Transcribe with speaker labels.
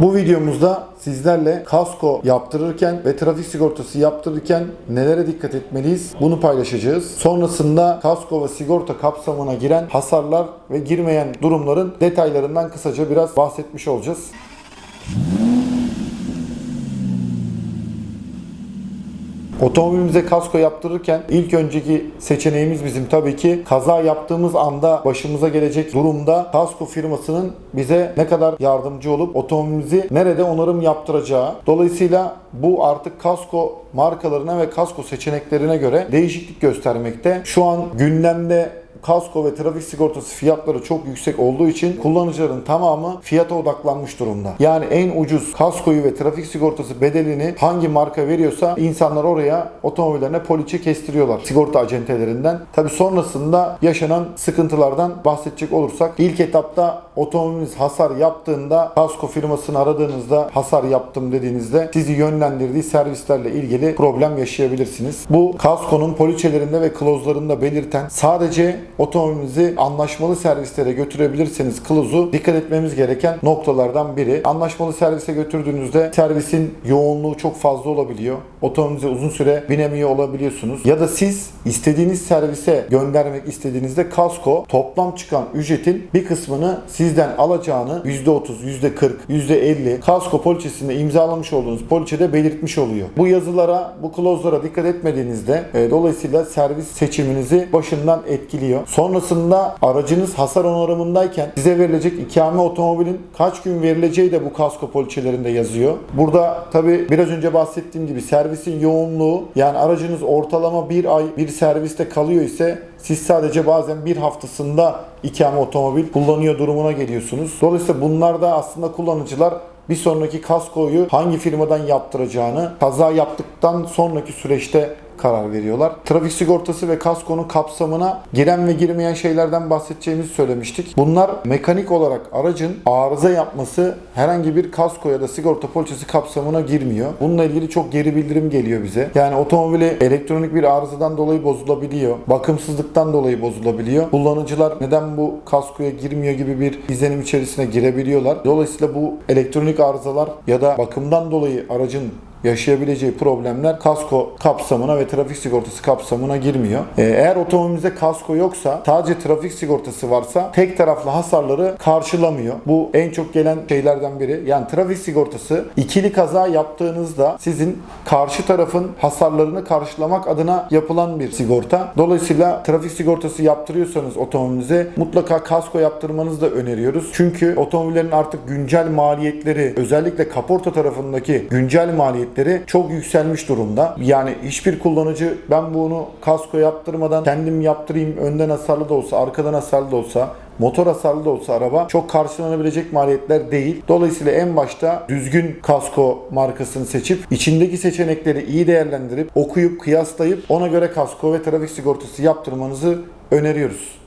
Speaker 1: Bu videomuzda sizlerle kasko yaptırırken ve trafik sigortası yaptırırken nelere dikkat etmeliyiz bunu paylaşacağız. Sonrasında kasko ve sigorta kapsamına giren hasarlar ve girmeyen durumların detaylarından kısaca biraz bahsetmiş olacağız. Otomobilimize kasko yaptırırken ilk önceki seçeneğimiz bizim tabii ki kaza yaptığımız anda başımıza gelecek durumda kasko firmasının bize ne kadar yardımcı olup otomobilimizi nerede onarım yaptıracağı. Dolayısıyla bu artık kasko markalarına ve kasko seçeneklerine göre değişiklik göstermekte. Şu an gündemde kasko ve trafik sigortası fiyatları çok yüksek olduğu için kullanıcıların tamamı fiyata odaklanmış durumda. Yani en ucuz kaskoyu ve trafik sigortası bedelini hangi marka veriyorsa insanlar oraya otomobillerine poliçe kestiriyorlar sigorta acentelerinden. Tabi sonrasında yaşanan sıkıntılardan bahsedecek olursak ilk etapta otomobiliniz hasar yaptığında kasko firmasını aradığınızda hasar yaptım dediğinizde sizi yönlendirdiği servislerle ilgili problem yaşayabilirsiniz. Bu kaskonun poliçelerinde ve klozlarında belirten sadece otomobilinizi anlaşmalı servislere götürebilirseniz kılavuzu dikkat etmemiz gereken noktalardan biri. Anlaşmalı servise götürdüğünüzde servisin yoğunluğu çok fazla olabiliyor. Otomobilinize uzun süre binemiyor olabiliyorsunuz. Ya da siz istediğiniz servise göndermek istediğinizde kasko toplam çıkan ücretin bir kısmını sizden alacağını %30, %40, %50 kasko poliçesinde imzalamış olduğunuz poliçede belirtmiş oluyor. Bu yazılara, bu klozlara dikkat etmediğinizde e, dolayısıyla servis seçiminizi başından etkiliyor. Sonrasında aracınız hasar onarımındayken size verilecek ikame otomobilin kaç gün verileceği de bu kasko poliçelerinde yazıyor. Burada tabi biraz önce bahsettiğim gibi servisin yoğunluğu yani aracınız ortalama bir ay bir serviste kalıyor ise siz sadece bazen bir haftasında ikame otomobil kullanıyor durumuna geliyorsunuz. Dolayısıyla bunlarda aslında kullanıcılar bir sonraki kaskoyu hangi firmadan yaptıracağını kaza yaptıktan sonraki süreçte karar veriyorlar. Trafik sigortası ve kaskonun kapsamına giren ve girmeyen şeylerden bahsedeceğimizi söylemiştik. Bunlar mekanik olarak aracın arıza yapması herhangi bir kasko ya da sigorta poliçesi kapsamına girmiyor. Bununla ilgili çok geri bildirim geliyor bize. Yani otomobili elektronik bir arızadan dolayı bozulabiliyor. Bakımsızlıktan dolayı bozulabiliyor. Kullanıcılar neden bu kaskoya girmiyor gibi bir izlenim içerisine girebiliyorlar. Dolayısıyla bu elektronik arızalar ya da bakımdan dolayı aracın yaşayabileceği problemler kasko kapsamına ve trafik sigortası kapsamına girmiyor. Ee, Eğer otomobilinizde kasko yoksa sadece trafik sigortası varsa tek taraflı hasarları karşılamıyor. Bu en çok gelen şeylerden biri. Yani trafik sigortası ikili kaza yaptığınızda sizin karşı tarafın hasarlarını karşılamak adına yapılan bir sigorta. Dolayısıyla trafik sigortası yaptırıyorsanız otomobilinize mutlaka kasko yaptırmanızı da öneriyoruz. Çünkü otomobillerin artık güncel maliyetleri özellikle kaporta tarafındaki güncel maliyetleri çok yükselmiş durumda. Yani hiçbir kullanıcı ben bunu kasko yaptırmadan kendim yaptırayım önden hasarlı da olsa arkadan hasarlı da olsa motor hasarlı da olsa araba çok karşılanabilecek maliyetler değil. Dolayısıyla en başta düzgün kasko markasını seçip içindeki seçenekleri iyi değerlendirip okuyup kıyaslayıp ona göre kasko ve trafik sigortası yaptırmanızı öneriyoruz.